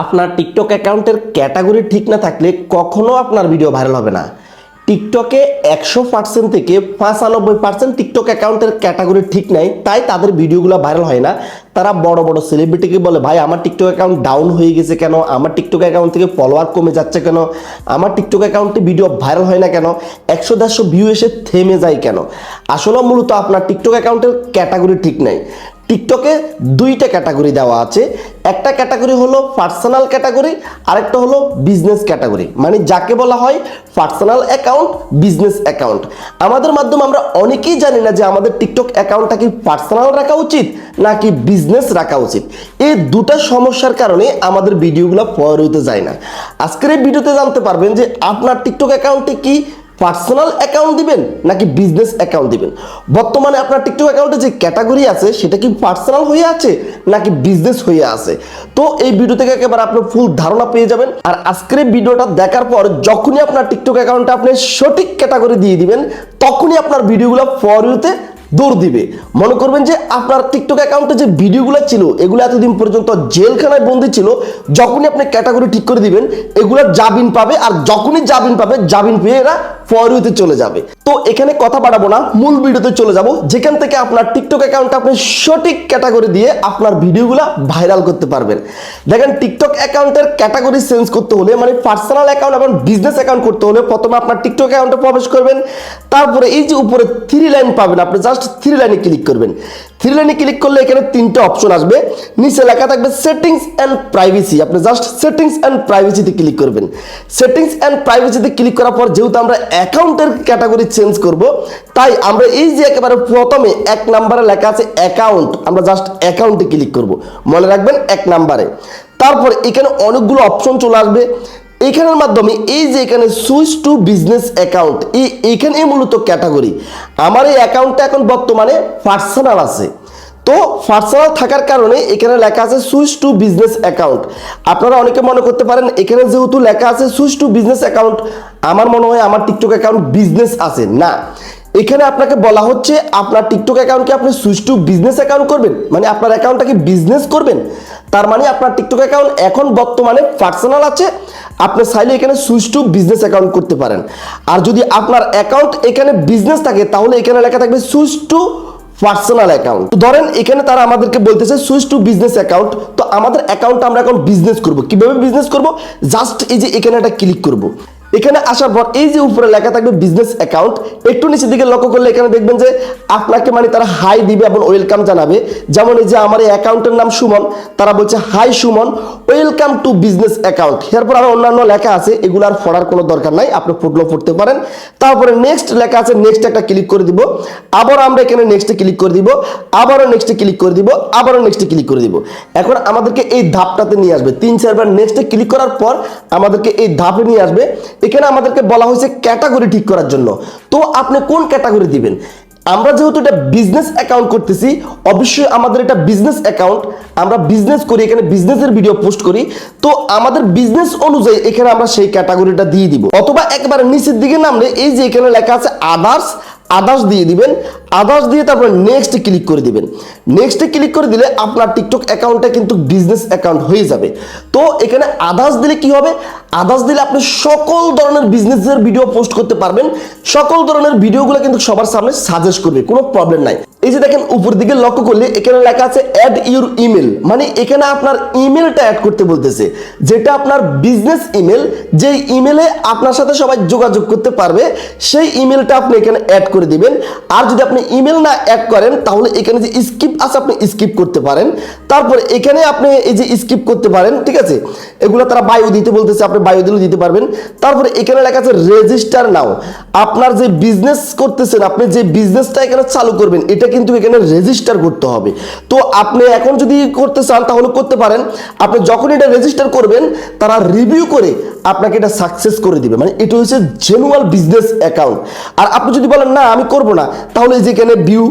আপনার টিকটক অ্যাকাউন্টের ক্যাটাগরি ঠিক না থাকলে কখনো আপনার ভিডিও ভাইরাল হবে না। টিকটকে একশো পার্সেন্ট থেকে পঁচানব্বই পার্সেন্ট টিকটক অ্যাকাউন্টের ক্যাটাগরি ঠিক নাই, তাই তাদের ভিডিওগুলো ভাইরাল হয় না। তারা বড় বড় সেলিব্রিটিকে বলে, ভাই, আমার টিকটক অ্যাকাউন্ট ডাউন হয়ে গেছে কেন? আমার টিকটক অ্যাকাউন্ট থেকে ফলোয়ার কমে যাচ্ছে কেন? আমার টিকটক অ্যাকাউন্টে ভিডিও ভাইরাল হয় না কেন? একশো দেড়শো ভিউ এসে থেমে যায় কেন? আসলে মূলত আপনার টিকটক অ্যাকাউন্টের ক্যাটাগরি ঠিক নাই। টিকটকে দুইটা ক্যাটাগরি দেওয়া আছে। একটা ক্যাটাগরি হলো পার্সোনাল ক্যাটাগরি, আরেকটা হলো বিজনেস ক্যাটাগরি। মানে যাকে বলা হয় পার্সোনাল অ্যাকাউন্ট, বিজনেস অ্যাকাউন্ট। আমাদের মাধ্যমে আমরা অনেকেই জানি না যে আমাদের টিকটক অ্যাকাউন্টটা কি পার্সোনাল রাখা উচিত নাকি বিজনেস রাখা উচিত। এই দুটা সমস্যার কারণে আমাদের ভিডিওগুলো পর হতে যায় না। আজকের এই ভিডিওতে জানতে পারবেন যে আপনার টিকটক অ্যাকাউন্টে কি পার্সোনাল অ্যাকাউন্ট দিবেন নাকি বিজনেস অ্যাকাউন্ট দিবেন? বর্তমানে আপনার টিকটক অ্যাকাউন্টে যে ক্যাটাগরি আছে, সেটা কি পার্সোনাল হয়ে আছে নাকি বিজনেস হয়ে আছে? তো এই ভিডিও থেকে একেবারে আপনি ফুল ধারণা পেয়ে যাবেন। আর আজকের ভিডিওটা দেখার পর যখনই আপনার টিকটক অ্যাকাউন্টে আপনি সঠিক ক্যাটাগরি দিয়ে দিবেন, তখনই আপনার ভিডিওগুলো ফর ইউতে দৌড় দিবে। মনে করবেন যে আপনার টিকটক অ্যাকাউন্টে যে ভিডিওগুলো ছিল, এগুলো এতদিন পর্যন্ত জেলখানায় বন্দি ছিল, যখনই আপনি ক্যাটাগরি ঠিক করে দিবেন, এগুলো জামিন পাবে। আর যখনই জামিন পাবে জামিন পেয়ে এরা ফরিউতে চলে যাবে। তো এখানে কথা বাড়াবো না, মূল ভিডিওতে চলে যাব, যেখান থেকে আপনার টিকটক অ্যাকাউন্টটা আপনি সঠিক ক্যাটাগরি দিয়ে আপনার ভিডিওগুলো ভাইরাল করতে পারবেন। দেখেন, টিকটক অ্যাকাউন্টের ক্যাটাগরি চেঞ্জ করতে হলে মানে পার্সোনাল অ্যাকাউন্ট এবং বিজনেস অ্যাকাউন্ট করতে হলে প্রথমে আপনার টিকটক অ্যাকাউন্টে প্রবেশ করবেন, তারপরে এই যে উপরে থ্রি লাইন পাবেন, আপনি জাস্ট থ্রি লাইনে ক্লিক করবেন। থ্রি লাইনে ক্লিক করলে এখানে তিনটে অপশন আসবে। নিচে লেখা থাকবে সেটিংস অ্যান্ড প্রাইভেসি আপনি জাস্ট সেটিংস অ্যান্ড প্রাইভেসিতে ক্লিক করবেন। সেটিংস অ্যান্ড প্রাইভেসিতে ক্লিক করার পর যেহেতু আমরা অ্যাকাউন্টের ক্যাটাগরি চেঞ্জ করব, তাই আমরা এই যে একেবারে প্রথমে এক নাম্বারে লেখা আছে অ্যাকাউন্ট আমরা জাস্ট অ্যাকাউন্টে ক্লিক করব। মনে রাখবেন এক নাম্বারে। তারপর এখানে অনেকগুলো অপশন চলে আসবে। এইখানের মাধ্যমে এই যে এখানে সুইচ টু বিজনেস অ্যাকাউন্ট, এই এইখানে মূলত ক্যাটাগরি। আমার এই অ্যাকাউন্টটা এখন বর্তমানে পার্সোনাল আছে। তো পার্সোনাল থাকার কারণে এখানে লেখা আছে সুইচ টু বিজনেস অ্যাকাউন্ট। আপনারা অনেকে মনে করতে পারেন, এখানে যেহেতু লেখা আছে সুইচ টু বিজনেস অ্যাকাউন্ট, আমার মনে হয় আমার টিকটক অ্যাকাউন্ট বিজনেস আছে। না, এখানে আপনাকে বলা হচ্ছে, আপনার টিকটক অ্যাকাউন্টকে আপনি সুইচ টু বিজনেস অ্যাকাউন্ট করবেন? মানে আপনার অ্যাকাউন্টটাকে বিজনেস করবেন? তার মানে আপনার টিকটক অ্যাকাউন্ট এখন বর্তমানে পার্সোনাল আছে। আপনি চাইলে এখানে সুইচ টু বিজনেস অ্যাকাউন্ট করতে পারেন। আর যদি আপনার অ্যাকাউন্ট এখানে বিজনেস থাকে, তাহলে এখানে লেখা থাকবে সুইচ টু পার্সোনাল অ্যাকাউন্ট তো ধরেন এখানে তারা আমাদেরকে বলতেছে সুইচ টু বিজনেস অ্যাকাউন্ট তো আমাদের অ্যাকাউন্টটা আমরা এখন বিজনেস করব। কীভাবে বিজনেস করব? জাস্ট এই যে এখানে একটা ক্লিক করব। এখানে আসার পর এই যে উপরে লেখা থাকবে বিজনেস অ্যাকাউন্ট একটু নিচের দিকে লক্ষ্য করলে এখানে দেখবেন যে আপনাকে মানে তারা হাই দিবে এবং ওয়েলকাম জানাবে। যেমন এই যে আমার এই অ্যাকাউন্টের নাম সুমন, তারা বলছে hi Suman welcome to business account এরপর আরও অন্যান্য লেখা আছে, এগুলো আর পড়ার কোনো দরকার নাই, আপনি ফুটলো পড়তে পারেন। তারপরে নেক্সট লেখা আছে নেক্সট একটা ক্লিক করে দিব। আবার আমরা এখানে নেক্সটে ক্লিক করে দিব, আবারও নেক্সটে ক্লিক করে দিব, আবারও নেক্সটে ক্লিক করে দিব। এখন আমাদেরকে এই ধাপটাতে নিয়ে আসবে। তিন, চারবার নেক্সটে ক্লিক করার পর আমাদেরকে এই ধাপে নিয়ে আসবে এখানে আমাদেরকে বলা হয়েছে ক্যাটাগরি ঠিক করার জন্য। তো আপনি কোন ক্যাটাগরি দিবেন? আমরা যেহেতু এটা বিজনেস অ্যাকাউন্ট করতেছি, অবশ্যই আমাদের এটা বিজনেস অ্যাকাউন্ট আমরা বিজনেস করি, এখানে বিজনেসের ভিডিও পোস্ট করি। তো আমাদের বিজনেস অনুযায়ী এখানে আমরা সেই ক্যাটাগরিটা দিয়ে দিব। অথবা একবারে নিচের দিকে নামলে এই যে এখানে লেখা আছে আদার্স আদার্স দিয়ে দিবেন আদাস দিয়ে তারপরে নেক্সট ক্লিক করে দিবেন। নেক্সটে ক্লিক করে দিলে আপনার টিকটক অ্যাকাউন্টটা কিন্তু বিজনেস অ্যাকাউন্ট হয়ে যাবে। তো এখানে আদাস দিলে কি হবে? আদাস দিলে আপনি সকল ধরনের বিজনেসের ভিডিও পোস্ট করতে পারবেন। সকল ধরনের ভিডিওগুলো কিন্তু সবার সামনে সাজেস্ট করবে, কোনো প্রবলেম নাই। এই যে দেখেন, উপর দিকে লক্ষ্য করলে এখানে লেখা আছে অ্যাড ইউর ইমেল মানে এখানে আপনার ইমেলটা অ্যাড করতে বলতেছে। যেটা আপনার বিজনেস ইমেল যে ইমেলে আপনার সাথে সবাই যোগাযোগ করতে পারবে, সেই ইমেলটা আপনি এখানে অ্যাড করে দিবেন। আর যদি আপনি ইমেল না অ্যাড করেন, তাহলে এখানে যে স্কিপ আছে, আপনি স্কিপ করতে পারেন। তারপরে এখানে আপনি এই যে স্কিপ করতে পারেন, ঠিক আছে? এগুলো তারা বায়ু দিতে বলতেছে, আপনি বায়ু দিলেও দিতে পারবেন। তারপরে এখানে লেখা আছে রেজিস্টার নাও আপনার যে বিজনেস করতেছেন, আপনি যে বিজনেসটা এখানে চালু করবেন, এটা কিন্তু এখানে রেজিস্টার করতে হবে। তো আপনি এখন যদি করতে চান, তাহলে করতে পারেন। আপনি যখন এটা রেজিস্টার করবেন, তারা রিভিউ করে আপনাকে এটা সাকসেস করে দিবে। মানে এটা হচ্ছে জেনুয়াল বিজনেস অ্যাকাউন্ট আর আপনি যদি বলেন, না, আমি করব না, তাহলে এই যে এখানে ভিউ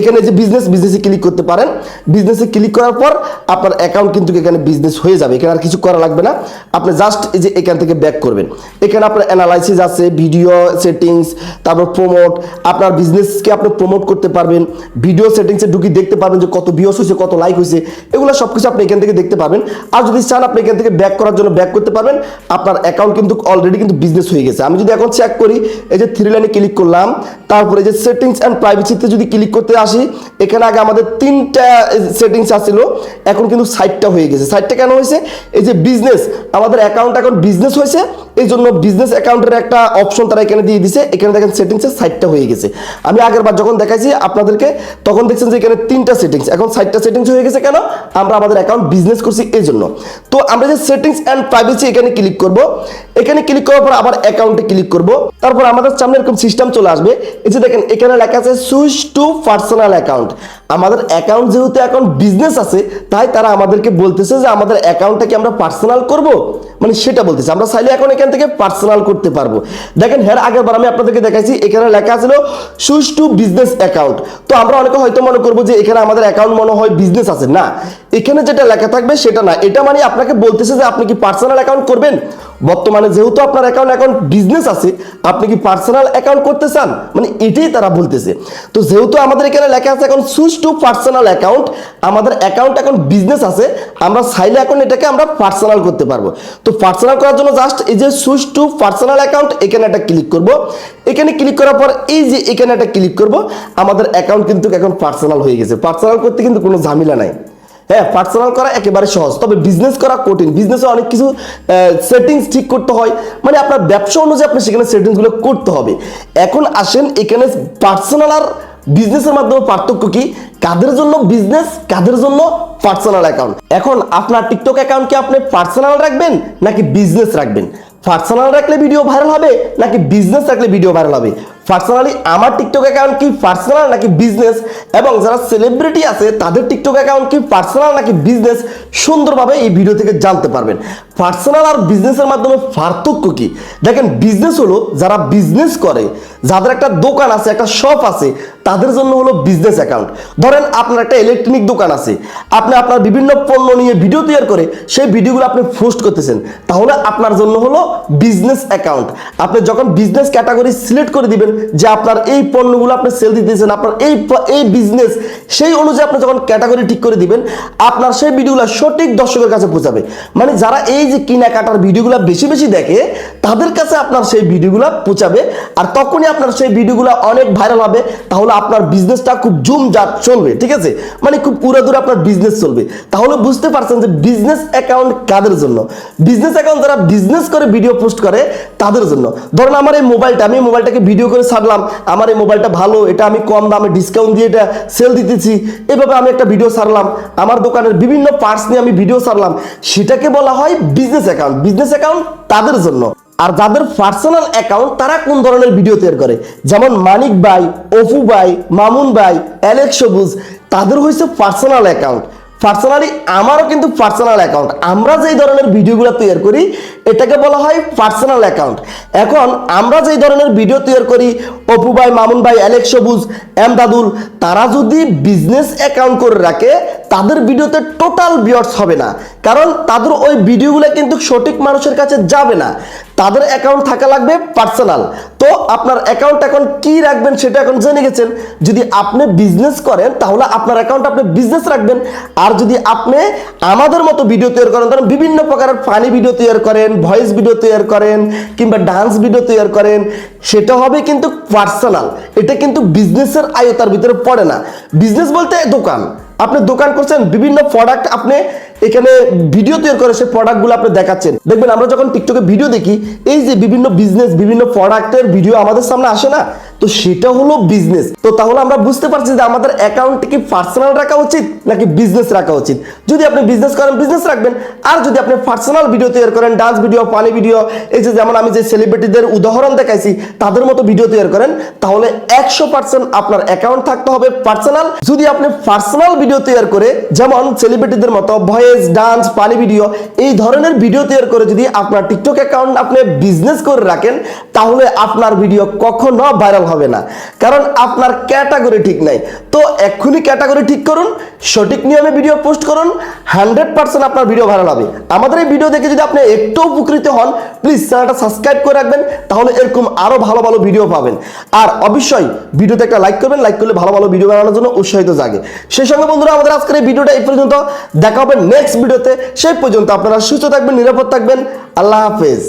এখানে যে বিজনেস বিজনেসে ক্লিক করতে পারেন। বিজনেসে ক্লিক করার পর আপনার অ্যাকাউন্ট কিন্তু এখানে বিজনেস হয়ে যাবে। এখানে আর কিছু করা লাগবে না। আপনি জাস্ট এই যে এখান থেকে ব্যাক করবেন। এখানে আপনার অ্যানালাইসিস আছে ভিডিও সেটিংস তারপর প্রমোট আপনার বিজনেসকে আপনি প্রমোট করতে পারবেন। ভিডিও সেটিংসে ঢুকি দেখতে পারবেন যে কত ভিউস হয়েছে কত লাইক হয়েছে এগুলো সব কিছু আপনি এখান থেকে দেখতে পাবেন আর যদি চান আপনি এখান থেকে ব্যাক করার জন্য ব্যাক করতে পারবেন, আপনার অ্যাকাউন্ট কিন্তু অলরেডি কিন্তু বিজনেস হয়ে গেছে। আমি যদি এখন চেক করি, এই যে থ্রি লাইনে ক্লিক করলাম, তারপরে যে সেটিংস অ্যান্ড প্রাইভেসিতে যদি ক্লিক করতে আসি, এখানে আগে আমাদের তিনটা সেটিংস আসছিল এখন কিন্তু সাইটটা হয়ে গেছে। সাইটটা কেন হয়েছে এই যে বিজনেস আমাদের অ্যাকাউন্ট এখন বিজনেস হয়েছে এই জন্য বিজনেস অ্যাকাউন্টের একটা অপশন তারা এখানে দিয়ে দিছে। এখানে দেখেন সেটিংসের সাইটটা হয়ে গেছে। আমি আগের বার যখন দেখাইছি, আপনাদেরকে তখন দেখছেন যে এখানে তিনটা সেটিংস এখন সাইটটা সেটিংস হয়ে গেছে কেন? আমরা আমাদের অ্যাকাউন্ট বিজনেস করছি এই জন্য তো আমরা যে সেটিংস অ্যান্ড প্রাইভেসি এখানে ক্লিক করব, এখানে ক্লিক করার পর আবার অ্যাকাউন্টে ক্লিক করব। তারপর আমাদের সামনে এরকম সিস্টেম চলে আসবে। এই যে দেখেন, এখানে লেখা আছে সুইচ টু পার্সোনাল অ্যাকাউন্ট আমাদের অ্যাকাউন্ট যেহেতু এখন বিজনেস আছে, তাই তারা আমাদেরকে বলতেছে যে আমাদের অ্যাকাউন্টটাকে আমরা পার্সোনাল করব। মানে সেটা বলতেছে, আমরা চাইলে এখন এখান থেকে পার্সোনাল করতে পারব। দেখেন হ্যাঁ আগের বার আমি আপনাদেরকে দেখাইছি, এখানে লেখা ছিল টু বিজনেস অ্যাকাউন্ট তো আমরা অনেকে হয়তো মনে করব যে এখানে আমাদের অ্যাকাউন্ট মনে হয় বিজনেস আছে। না, এখানে যেটা লেখা থাকবে সেটা না। এটা মানে আপনাকে বলতেছে যে আপনি কি পার্সোনাল অ্যাকাউন্ট করবেন? বর্তমানে যেহেতু আপনার অ্যাকাউন্ট এখন বিজনেস আছে, আপনি কি পার্সোনাল অ্যাকাউন্ট করতে চান? মানে এটাই তারা বলতেছে। তো যেহেতু আমাদের এখানে লেখা আছে এখন সুইচ টু পার্সোনাল অ্যাকাউন্ট আমাদের অ্যাকাউন্ট এখন বিজনেস আছে, আমরা চাইলে এখন এটাকে আমরা পার্সোনাল করতে পারব। তো পার্সোনাল করার জন্য জাস্ট এই যে সুইচ টু পার্সোনাল অ্যাকাউন্ট এখানে একটা ক্লিক করব। এখানে ক্লিক করার পর এই যে এখানে একটা ক্লিক করব, আমাদের অ্যাকাউন্ট কিন্তু এখন পার্সোনাল হয়ে গেছে। পার্সোনাল করতে কিন্তু কোনো ঝামেলা নাই। হ্যাঁ পার্সোনাল করা একেবারে সহজ। তবে বিজনেস করা কঠিন। বিজনেসে অনেক কিছু সেটিংস ঠিক করতে হয়। মানে আপনার ব্যবসা অনুযায়ী আপনি সেখানে সেটিংসগুলো করতে হবে। এখন আসেন, এখানে পার্সোনাল আর বিজনেসের মাধ্যমে পার্থক্য কি? কাদের জন্য বিজনেস কাদের জন্য পার্সোনাল অ্যাকাউন্ট এখন আপনার টিকটক অ্যাকাউন্ট কি আপনি পার্সোনাল রাখবেন, নাকি বিজনেস রাখবেন? পার্সোনাল রাখলে ভিডিও ভাইরাল হবে, নাকি বিজনেস রাখলে ভিডিও ভাইরাল হবে? পার্সোনালি আমার টিকটক অ্যাকাউন্ট কি পার্সোনাল নাকি বিজনেস এবং যারা সেলিব্রিটি আছে, তাদের টিকটক অ্যাকাউন্ট কি পার্সোনাল নাকি বিজনেস সুন্দরভাবে এই ভিডিও থেকে জানতে পারবেন। পার্সোনাল আর বিজনেসের মাধ্যমে পার্থক্য কি? দেখেন বিজনেস হলো যারা বিজনেস করে, যাদের একটা দোকান আছে, একটা শপ আছে, তাদের জন্য হলো বিজনেস অ্যাকাউন্ট ধরেন আপনার একটা ইলেকট্রনিক দোকান আছে, আপনি আপনার বিভিন্ন পণ্য নিয়ে ভিডিও তৈরি করে সেই ভিডিওগুলো আপনি পোস্ট করতেছেন, তাহলে আপনার জন্য হলো বিজনেস অ্যাকাউন্ট আপনি যখন বিজনেস ক্যাটাগরি সিলেক্ট করে দিবেন, যে আপনার এই পণ্যগুলো আপনি সেল দিতেছেন, আপনার এই এই বিজনেস সেই অনুযায়ী আপনি যখন ক্যাটাগরি ঠিক করে দিবেন, আপনার সেই ভিডিওগুলো সঠিক দর্শকের কাছে পৌঁছাবে। মানে যারা এই যে কেনাকাটার ভিডিওগুলো বেশি বেশি দেখে তাদের কাছে আপনার সেই ভিডিওগুলো পৌঁছাবে। আর তখনই আপনার সেই ভিডিওগুলো অনেক ভাইরাল হবে, তাহলে আপনার বিজনেসটা খুব জুমজাট চলবে, ঠিক আছে? মানে খুব উড়াদুরে আপনার বিজনেস চলবে। তাহলে বুঝতে পারছেন যে বিজনেস অ্যাকাউন্ট কাদের জন্য? বিজনেস অ্যাকাউন্ট যারা বিজনেস করে ভিডিও পোস্ট করে, তাদের জন্য। ধরুন আমার এই মোবাইলটা আমি মোবাইলটাকে ভিডিও করে ছাড়লাম, আমার এই মোবাইলটা ভালো, এটা আমি কম দামে ডিসকাউন্ট দিয়ে এটা সেল দিতেছি, এভাবে আমি একটা ভিডিও ছাড়লাম, আমার দোকানের বিভিন্ন পার্টস নিয়ে আমি ভিডিও ছাড়লাম, সেটাকে বলা হয় বিজনেস অ্যাকাউন্ট বিজনেস অ্যাকাউন্ট তাদের জন্য। আর যাদের পার্সোনাল অ্যাকাউন্ট তারা কোন ধরনের ভিডিও তৈরি করে? যেমন মানিক ভাই, অপু ভাই, মামুন ভাই অ্যালেক সবুজ, তাদের হয়েছে পার্সোনাল অ্যাকাউন্ট পার্সোনালি আমারও কিন্তু পার্সোনাল অ্যাকাউন্ট আমরা যেই ধরনের ভিডিওগুলো তৈরি করি, এটাকে বলা হয় পার্সোনাল অ্যাকাউন্ট এখন আমরা যেই ধরনের ভিডিও তৈরি করি, অপু ভাই, মামুন ভাই, অ্যালেক্স সবুজ এম দাদুল তারা যদি বিজনেস অ্যাকাউন্ট করে রাখে, তাদের ভিডিওতে টোটাল ভিউয়ার্স হবে না। কারণ তাদের ওই ভিডিওগুলো কিন্তু সঠিক মানুষের কাছে যাবে না। তাদের অ্যাকাউন্ট থাকা লাগবে পার্সোনাল তো আপনার অ্যাকাউন্ট এখন কি রাখবেন সেটা এখন জেনে গেছেন। যদি আপনি বিজনেস করেন, তাহলে আপনার অ্যাকাউন্ট আপনি বিজনেস রাখবেন। আর যদি আপনি আমাদের মতো ভিডিও তৈরি করেন, ধরেন বিভিন্ন প্রকারের ফানি ভিডিও তৈরি করেন ভয়েস ভিডিও তৈরি করেন, কিংবা ডান্স ভিডিও তৈরি করেন, সেটা হবে কিন্তু পার্সোনাল এটা কিন্তু বিজনেসের আয়তার ভিতরে পড়ে না। বিজনেস বলতে দোকান। আপনি দোকান করছেন, বিভিন্ন প্রোডাক্ট আপনি এখানে ভিডিও তৈরি করে সেই প্রোডাক্টগুলো আপনি দেখাচ্ছেন। দেখবেন আমরা যখন টিকটকে ভিডিও দেখি, এই যে বিভিন্ন বিজনেস বিভিন্ন প্রোডাক্টের ভিডিও আমাদের সামনে আসে না? তো সেটা হলো বিজনেস তো তাহলে আমরা বুঝতে পারছি যে আমাদের অ্যাকাউন্টে কি পার্সোনাল রাখা উচিত নাকি বিজনেস রাখা উচিত? যদি আপনি বিজনেস করেন বিজনেস রাখবেন। আর যদি আপনি পার্সোনাল ভিডিও তৈরি করেন ডান্স ভিডিও পানি ভিডিও এই যে যেমন আমি যে সেলিব্রিটিদের উদাহরণ দেখাইছি, তাদের মতো ভিডিও তৈরি করেন, তাহলে একশো পার্সেন্ট আপনার অ্যাকাউন্ট থাকতে হবে পার্সোনাল যদি আপনি পার্সোনাল ভিডিও তৈরি করে, যেমন সেলিব্রিটিদের মতো voice dress dance funny video এই ধরনের ভিডিও তৈরি করে যদি আপনার টিকটক অ্যাকাউন্ট আপনি বিজনেস করে রাখেন, তাহলে আপনার ভিডিও কখনো ভাইরাল হবে না। কারণ আপনার ক্যাটাগরি ঠিক নাই। তো এক্ষুনি ক্যাটাগরি ঠিক করুন, সঠিক নিয়মে ভিডিও পোস্ট করুন হান্ড্রেড পার্সেন্ট আপনার ভিডিও ভাইরাল হবে। আমাদের এই ভিডিও দেখে যদি আপনি একটু উপকৃত হন প্লিজ চ্যানেলটা সাবস্ক্রাইব করে রাখবেন, তাহলে এরকম আরও ভালো ভালো ভিডিও পাবেন। আর অবশ্যই ভিডিওতে একটা লাইক করবেন লাইক করলে ভালো ভালো ভিডিও বানানোর জন্য উৎসাহিত জাগে। সেই সঙ্গে বন্ধুরা, আমাদের আজকের এই ভিডিওটা এই পর্যন্ত। দেখা হবে নেক্সট ভিডিওতে সেই পর্যন্ত আপনারা সুস্থ থাকবেন নিরাপদ থাকবেন। আল্লাহ হাফেজ।